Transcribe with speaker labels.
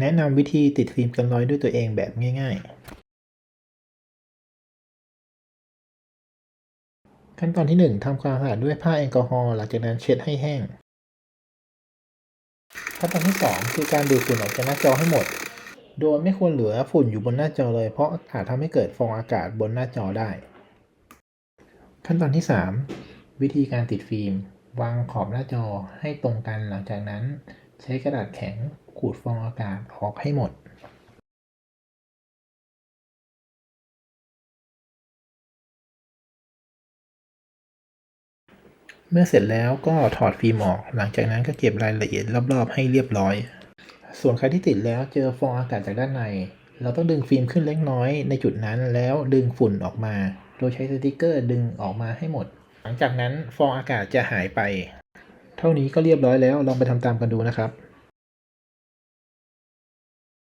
Speaker 1: แนะนำวิธีติดฟิล์มกันรอยด้วยตัวเองแบบง่าย ๆ ขั้นตอนที่ 1ทำความสะอาดด้วยผ้าแอลกอฮอล์หลังจากนั้นเช็ดให้แห้ง ขั้นตอนที่ 2 คือการดูดฝุ่นออกจากหน้าจอให้หมด โดยไม่ควรเหลือฝุ่นอยู่บนหน้าจอเลย เพราะอาจทำให้เกิดฟองอากาศบนหน้าจอได้ ขั้นตอนที่ 3 วิธีการติดฟิล์ม วางขอบหน้าจอให้ตรงกันหลังจากนั้น ใช้กระดาษแข็ง ขูดฟองอากาศออกให้หมดเมื่อเสร็จแล้วก็ถอดฟิล์มออก หลังจากนั้นก็เก็บรายละเอียดรอบๆ ให้เรียบร้อย ส่วนใครที่ติดแล้วเจอฟองอากาศจากด้านใน เราต้องดึงฟิล์มขึ้นเล็กน้อยในจุดนั้นแล้วดึงฝุ่นออกมา โดยใช้สติกเกอร์ดึงออกมาให้หมด หลังจากนั้นฟองอากาศจะหายไป เท่านี้ก็เรียบร้อยแล้วลองไปทำตามกันดูนะครับ